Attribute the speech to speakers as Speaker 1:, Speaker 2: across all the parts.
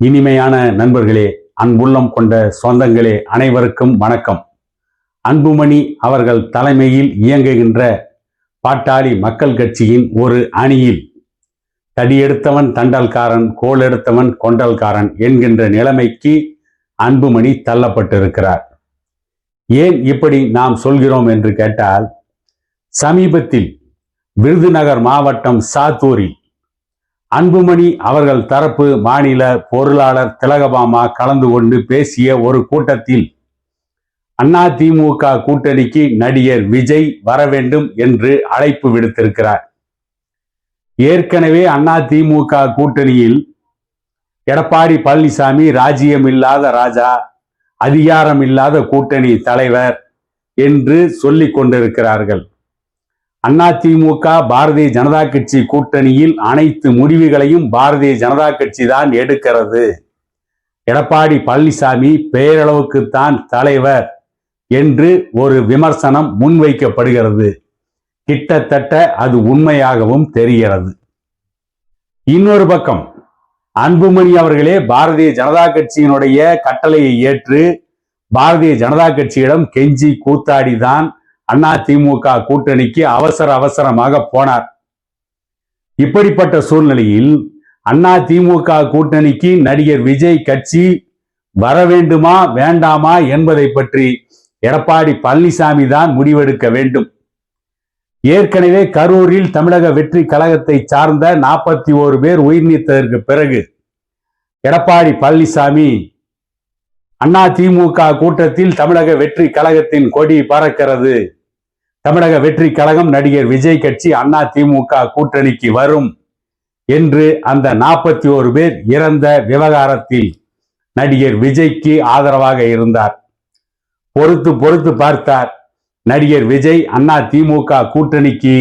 Speaker 1: இனிமையான நண்பர்களே அன்புள்ளம் கொண்ட சொந்தங்களே அனைவருக்கும் வணக்கம். அன்புமணி அவர்கள் தலைமையில் இயங்குகின்ற பாட்டாளி மக்கள் கட்சியின் ஒரு அணியில் தடியெடுத்தவன் தண்டல்காரன் கோல் எடுத்தவன் கொண்டல்காரன் என்கின்ற நிலைமைக்கு அன்புமணி தள்ளப்பட்டிருக்கிறார். ஏன் இப்படி நாம் சொல்கிறோம் என்று கேட்டால் சமீபத்தில் விருதுநகர் மாவட்டம் சாத்தூரில் அன்புமணி அவர்கள் தரப்பு மாநில பொருளாளர் திலகபாமா கலந்து கொண்டு பேசிய ஒரு கூட்டத்தில் அதிமுக கூட்டணிக்கு நடிகர் விஜய் வர வேண்டும் என்று அழைப்பு விடுத்திருக்கிறார். ஏற்கனவே அதிமுக கூட்டணியில் எடப்பாடி பழனிசாமி ராஜ்யம் இல்லாத ராஜா அதிகாரம் இல்லாத கூட்டணி தலைவர் என்று சொல்லிக் கொண்டிருக்கிறார்கள். அதிமுக பாரதிய ஜனதா கட்சி கூட்டணியில் அனைத்து முடிவுகளையும் பாரதிய ஜனதா கட்சி தான் எடுக்கிறது. எடப்பாடி பழனிசாமி பெயரளவுக்குத்தான் தலைவர் என்று ஒரு விமர்சனம் முன்வைக்கப்படுகிறது. கிட்டத்தட்ட அது உண்மையாகவும் தெரிகிறது. இன்னொரு பக்கம் அன்புமணி அவர்களே பாரதிய ஜனதா கட்சியினுடைய கட்டளையை ஏற்று பாரதிய ஜனதா கட்சியிடம் கெஞ்சி கூத்தாடிதான் அண்ணா திமுக கூட்டணிக்கு அவசர அவசரமாக போனார். இப்படிப்பட்ட சூழ்நிலையில் அண்ணா திமுக கூட்டணிக்கு நடிகர் விஜய் கட்சி வர வேண்டுமா வேண்டாமா என்பதை பற்றி எடப்பாடி பழனிசாமி தான் முடிவெடுக்க வேண்டும். ஏற்கனவே கரூரில் தமிழக வெற்றி கழகத்தை சார்ந்த நாற்பத்தி ஓரு பேர் உயிர் நீத்ததற்கு பிறகு எடப்பாடி பழனிசாமி அண்ணா திமுக கூட்டத்தில் தமிழக வெற்றி கழகத்தின் கொடி பறக்கிறது. தமிழக வெற்றி கழகம் நடிகர் விஜய் கட்சி அண்ணா திமுக கூட்டணிக்கு வரும் என்று அந்த நாற்பத்தி ஓரு பேர் இறந்த விவகாரத்தில் நடிகர் விஜய்க்கு ஆதரவாக இருந்தார். பொறுத்து பொறுத்து பார்த்தார். நடிகர் விஜய் அண்ணா திமுக கூட்டணிக்கு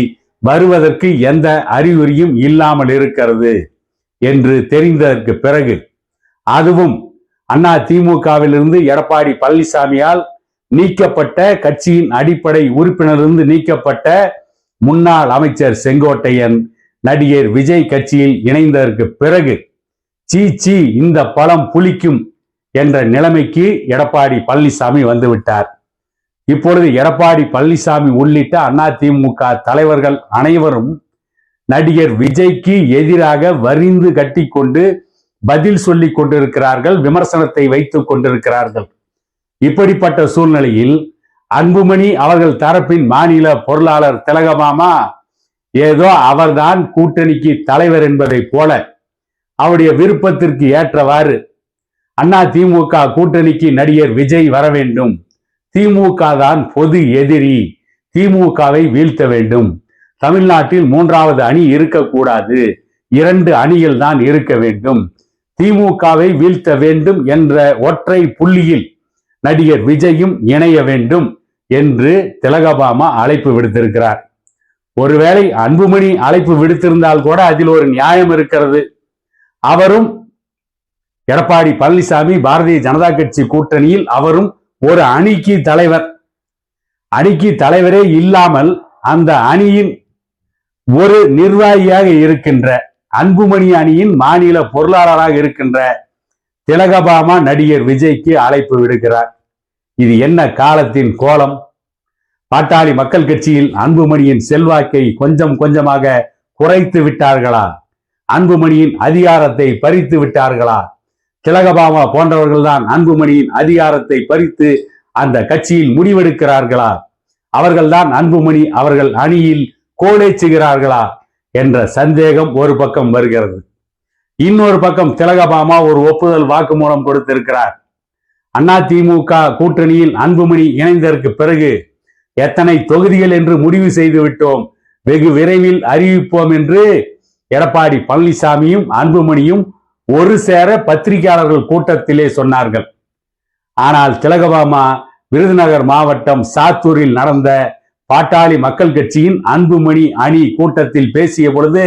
Speaker 1: வருவதற்கு எந்த அறிகுறியும் இல்லாமல் இருக்கிறது என்று தெரிந்ததற்கு பிறகு அதுவும் அண்ணா திமுகவிலிருந்து எடப்பாடி பழனிசாமியால் நீக்கப்பட்ட கட்சியின் அடிப்படை உறுப்பினரிலிருந்து நீக்கப்பட்ட முன்னாள் அமைச்சர் செங்கோட்டையன் நடிகர் விஜய் கட்சியில் இணைந்ததற்கு பிறகு சீ சீ இந்த பழம் புளிக்கும் என்ற நிலைமைக்கு எடப்பாடி பழனிசாமி வந்துவிட்டார். இப்பொழுது எடப்பாடி பழனிசாமி உள்ளிட்ட அதிமுக தலைவர்கள் அனைவரும் நடிகர் விஜய்க்கு எதிராக வரிந்து கட்டிக்கொண்டு பதில் சொல்லிக் கொண்டிருக்கிறார்கள் விமர்சனத்தை வைத்துக் கொண்டிருக்கிறார்கள். இப்படிப்பட்ட சூழ்நிலையில் அன்புமணி அவர்கள் தரப்பின் மாநில பொருளாளர் திலகமாமா ஏதோ அவர்தான் கூட்டணிக்கு தலைவர் என்பதை போல அவருடைய விருப்பத்திற்கு ஏற்றவாறு அண்ணா திமுக கூட்டணிக்கு நடிகர் விஜய் வர வேண்டும். திமுக தான் பொது எதிரி. திமுகவை வீழ்த்த வேண்டும். தமிழ்நாட்டில் மூன்றாவது அணி இருக்கக்கூடாது. இரண்டு அணிகள் தான் இருக்க வேண்டும். திமுகவை வீழ்த்த வேண்டும் என்ற ஒற்றை புள்ளியில் நடிகர் விஜயும் இணைய வேண்டும் என்று திலகபாமா அழைப்பு விடுத்திருக்கிறார். ஒருவேளை அன்புமணி அழைப்பு விடுத்திருந்தால் கூட அதில் ஒரு நியாயம் இருக்கிறது. அவரும் எடப்பாடி பழனிசாமி பாரதிய ஜனதா கட்சி கூட்டணியில் அவரும் ஒரு அணிக்கு தலைவர். அணிக்கு தலைவரே இல்லாமல் அந்த அணியின் ஒரு நிர்வாகியாக இருக்கின்ற அன்புமணி அணியின் மாநில பொருளாளராக இருக்கின்ற திலகபாமா நடிகர் விஜய்க்கு அழைப்பு விடுக்கிறார். இது என்ன காலத்தின் கோலம்? பாட்டாளி மக்கள் கட்சியில் அன்புமணியின் செல்வாக்கை கொஞ்சம் கொஞ்சமாக குறைத்து விட்டார்களா? அன்புமணியின் அதிகாரத்தை பறித்து விட்டார்களா? திலகபாமா போன்றவர்கள்தான் அன்புமணியின் அதிகாரத்தை பறித்து அந்த கட்சியில் முடிவெடுக்கிறார்களா? அவர்கள்தான் அன்புமணி அவர்கள் அணியில் கோலேச்சுகிறார்களா என்ற சந்தேகம் ஒரு பக்கம் வருகிறது. இன்னொரு பக்கம் திலகபாமா ஒரு ஒப்புதல் வாக்குமூலம் கொடுத்திருக்கிறார். திமுக கூட்டணியில் அன்புமணி இணைந்ததற்கு பிறகு எத்தனை தொகுதிகள் என்று முடிவு செய்து விட்டோம். வெகு விரைவில் அறிவிப்போம் என்று எடப்பாடி பழனிசாமியும் அன்புமணியும் ஒரு சேர பத்திரிகையாளர்கள் கூட்டத்திலே சொன்னார்கள். ஆனால் திலகபாமா விருதுநகர் மாவட்டம் சாத்தூரில் நடந்த பாட்டாளி மக்கள் கட்சியின் அன்புமணி அணி கூட்டத்தில் பேசிய பொழுது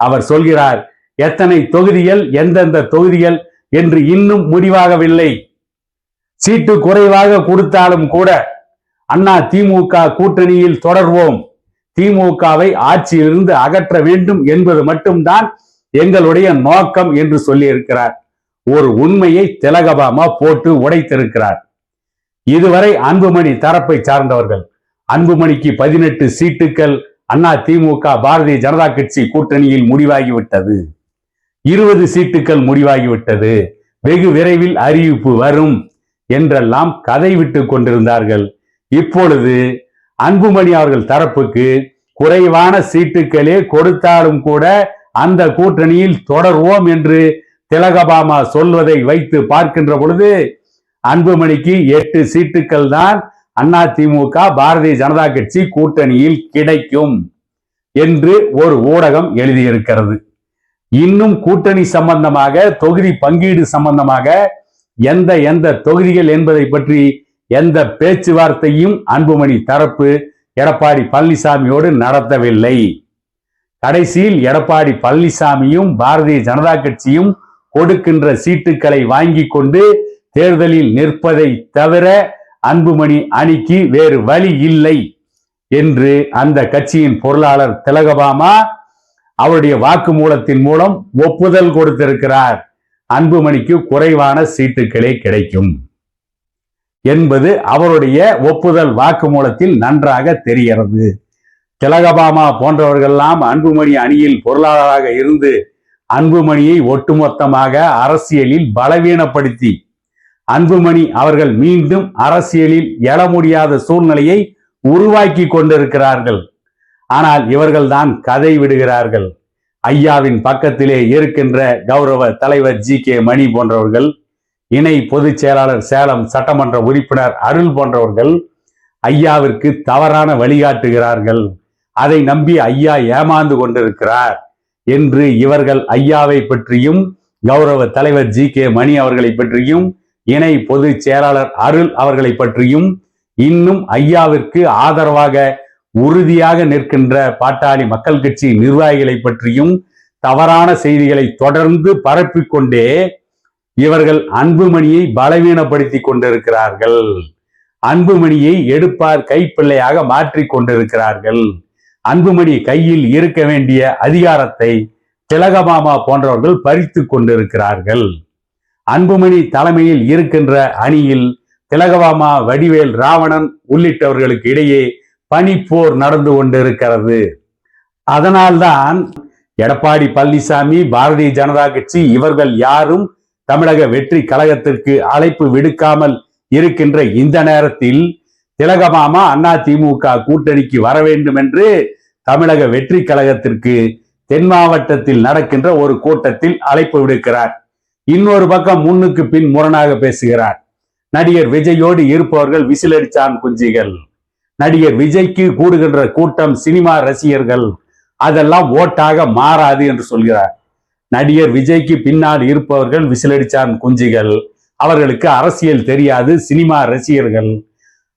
Speaker 1: அவர் சொல்கிறார் எத்தனை தொகுதிகள் எந்தெந்த தொகுதிகள் என்று இன்னும் முடிவாகவில்லை. சீட்டு குறைவாக கொடுத்தாலும் கூட அண்ணா திமுக கூட்டணியில் தொடர்வோம். திமுகவை ஆட்சியிலிருந்து அகற்ற வேண்டும் என்பது மட்டும்தான் எங்களுடைய நோக்கம் என்று சொல்லியிருக்கிறார். ஒரு உண்மையை திலகபாமா போட்டு உடைத்திருக்கிறார். இதுவரை அன்புமணி தரப்பை சார்ந்தவர்கள் அன்புமணிக்கு பதினெட்டு சீட்டுக்கள் அண்ணா திமுக பாரதிய ஜனதா கட்சி கூட்டணியில் முடிவாகிவிட்டது. இருபது சீட்டுகள் முடிவாகிவிட்டது. வெகு விரைவில் அறிவிப்பு வரும் என்றெல்லாம் கதை விட்டு கொண்டிருந்தார்கள். இப்பொழுது அன்புமணி அவர்கள் தரப்புக்கு குறைவான சீட்டுகளே கொடுத்தாலும் கூட அந்த கூட்டணியில் தொடர்வோம் என்று திலகபாமா சொல்வதை வைத்து பார்க்கின்ற பொழுது அன்புமணிக்கு எட்டு சீட்டுக்கள் தான் அண்ணா திமுக பாரதிய ஜனதா கட்சி கூட்டணியில் கிடைக்கும் என்று ஒரு ஊடகம் எழுதியிருக்கிறது. இன்னும் கூட்டணி சம்பந்தமாக தொகுதி பங்கீடு சம்பந்தமாக எந்த எந்த தொகுதிகள் என்பதை பற்றி எந்த பேச்சுவார்த்தையும் அன்புமணி தரப்பு எடப்பாடி பழனிசாமியோடு நடத்தவில்லை. கடைசியில் எடப்பாடி பழனிசாமியும் பாரதிய ஜனதா கட்சியும் கொடுக்கின்ற சீட்டுக்களை வாங்கி கொண்டு தேர்தலில் நிற்பதை தவிர அன்புமணி அணிக்கு வேறு வழி இல்லை என்று அந்த கட்சியின் பொருளாளர் திலகபாமா அவருடைய வாக்குமூலத்தின் மூலம் ஒப்புதல் கொடுத்திருக்கிறார். அன்புமணிக்கு குறைவான சீட்டுகளே கிடைக்கும். என்பது அவருடைய ஒப்புதல் வாக்குமூலத்தில் நன்றாக தெரிகிறது. திலகபாமா போன்றவர்கள்லாம் அன்புமணி அணியில் பொருளாளராக இருந்து அன்புமணியை ஒட்டுமொத்தமாக அரசியலில் பலவீனப்படுத்தி அன்புமணி அவர்கள் மீண்டும் அரசியலில் எழ முடியாத சூழ்நிலையை உருவாக்கி கொண்டிருக்கிறார்கள். ஆனால் இவர்கள்தான் கதை விடுகிறார்கள். ஐயாவின் பக்கத்திலே இருக்கின்ற கௌரவ தலைவர் ஜி கே மணி போன்றவர்கள் இணை பொதுச் செயலாளர் சேலம் சட்டமன்ற உறுப்பினர் அருள் போன்றவர்கள் ஐயாவிற்கு தவறான வழிகாட்டுகிறார்கள். அதை நம்பி ஐயா ஏமாந்து கொண்டிருக்கிறார் என்று இவர்கள் ஐயாவை பற்றியும் கௌரவ தலைவர் ஜி கே மணி அவர்களை பற்றியும் இணை பொதுச் செயலாளர் அருள் அவர்களை பற்றியும் இன்னும் ஐயாவிற்கு ஆதரவாக உறுதியாக நிற்கின்ற பாட்டாளி மக்கள் கட்சி நிர்வாகிகளை பற்றியும் தவறான செய்திகளை தொடர்ந்து பரப்பிக்கொண்டே இவர்கள் அன்புமணியை பலவீனப்படுத்தி கொண்டிருக்கிறார்கள். அன்புமணியை எடுப்பார் கைப்பிள்ளையாக மாற்றிக் கொண்டிருக்கிறார்கள். அன்புமணி கையில் இருக்க வேண்டிய அதிகாரத்தை திலகமாமா போன்றவர்கள் பறித்து கொண்டிருக்கிறார்கள். அன்புமணி தலைமையில் இருக்கின்ற அணியில் திலகமாமா வடிவேல் ராவணன் உள்ளிட்டவர்களுக்கு இடையே பனிப்போர் நடந்து கொண்டிருக்கிறது. அதனால்தான் எடப்பாடி பழனிசாமி பாரதிய ஜனதா கட்சி இவர்கள் யாரும் தமிழக வெற்றி கழகத்திற்கு அழைப்பு விடுக்காமல் இருக்கின்ற இந்த நேரத்தில் திலகமாமா அண்ணா திமுக கூட்டணிக்கு வர வேண்டும் என்று தமிழக வெற்றி கழகத்திற்கு தென் மாவட்டத்தில் நடக்கின்ற ஒரு கூட்டத்தில் அழைப்பு விடுக்கிறார். இன்னொரு பக்கம் முன்னுக்கு பின் முரணாக பேசுகிறார். நடிகர் விஜயோடு இருப்பவர்கள் விசிலடிச்சான் குஞ்சிகள். நடிகர் விஜய்க்கு கூடுகின்ற கூட்டம் சினிமா ரசிகர்கள் அதெல்லாம் ஓட்டாக மாறாது என்று சொல்கிறார். நடிகர் விஜய்க்கு பின்னால் இருப்பவர்கள் விசிலடிச்சான் குஞ்சுகள். அவர்களுக்கு அரசியல் தெரியாது சினிமா ரசிகர்கள்.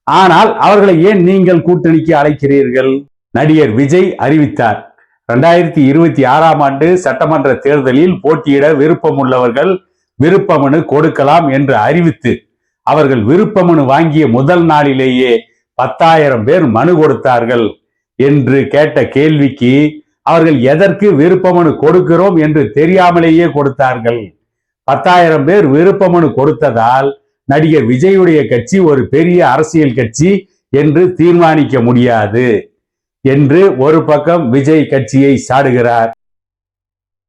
Speaker 1: ஆனால் அவர்களை ஏன் நீங்கள் கூட்டணிக்கு அழைக்கிறீர்கள்? நடிகர் விஜய் அறிவித்தார். ரெண்டாயிரத்தி இருபத்தி ஆறாம் ஆண்டு சட்டமன்ற தேர்தலில் போட்டியிட விருப்பம் உள்ளவர்கள் விருப்பமனு கொடுக்கலாம் என்று அறிவித்து அவர்கள் விருப்பமனு வாங்கிய முதல் நாளிலேயே பத்தாயிரம் பேர் மனு கொடுத்தார்கள் என்று கேட்ட கேள்விக்கு அவர்கள் எதற்கு விருப்பமனு கொடுக்கிறோம் என்று தெரியாமலேயே கொடுத்தார்கள். பத்தாயிரம் பேர் விருப்பமனு கொடுத்ததால் நடிகர் விஜயுடைய கட்சி ஒரு பெரிய அரசியல் கட்சி என்று தீர்மானிக்க முடியாது என்று ஒரு பக்கம் விஜய் கட்சியை சாடுகிறார்.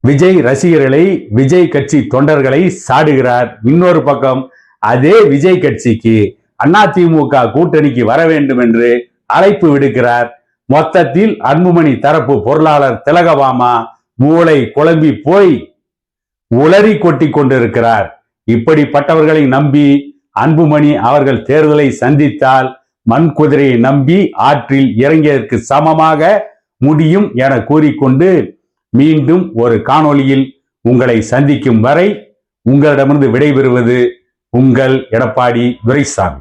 Speaker 1: விஜய் ரசிகர்களை விஜய் கட்சி தொண்டர்களை சாடுகிறார். இன்னொரு பக்கம் அதே விஜய் கட்சிக்கு அதிமுக கூட்டணிக்கு வர வேண்டும் என்று அழைப்பு விடுக்கிறார். மொத்தத்தில் அன்புமணி தரப்பு பொருளாளர் திலகவாமா மூளை குழம்பி போய் உளறி கொட்டி கொண்டிருக்கிறார். இப்படிப்பட்டவர்களை நம்பி அன்புமணி அவர்கள் தேர்தலை சந்தித்தால் மண் குதிரையை நம்பி ஆற்றில் இறங்கியதற்கு சமமாக முடியும் என கூறிக்கொண்டு மீண்டும் ஒரு காணொளியில் உங்களை சந்திக்கும் வரை உங்களிடமிருந்து விடைபெறுவது உங்கள் எடப்பாடி துரைசாமி.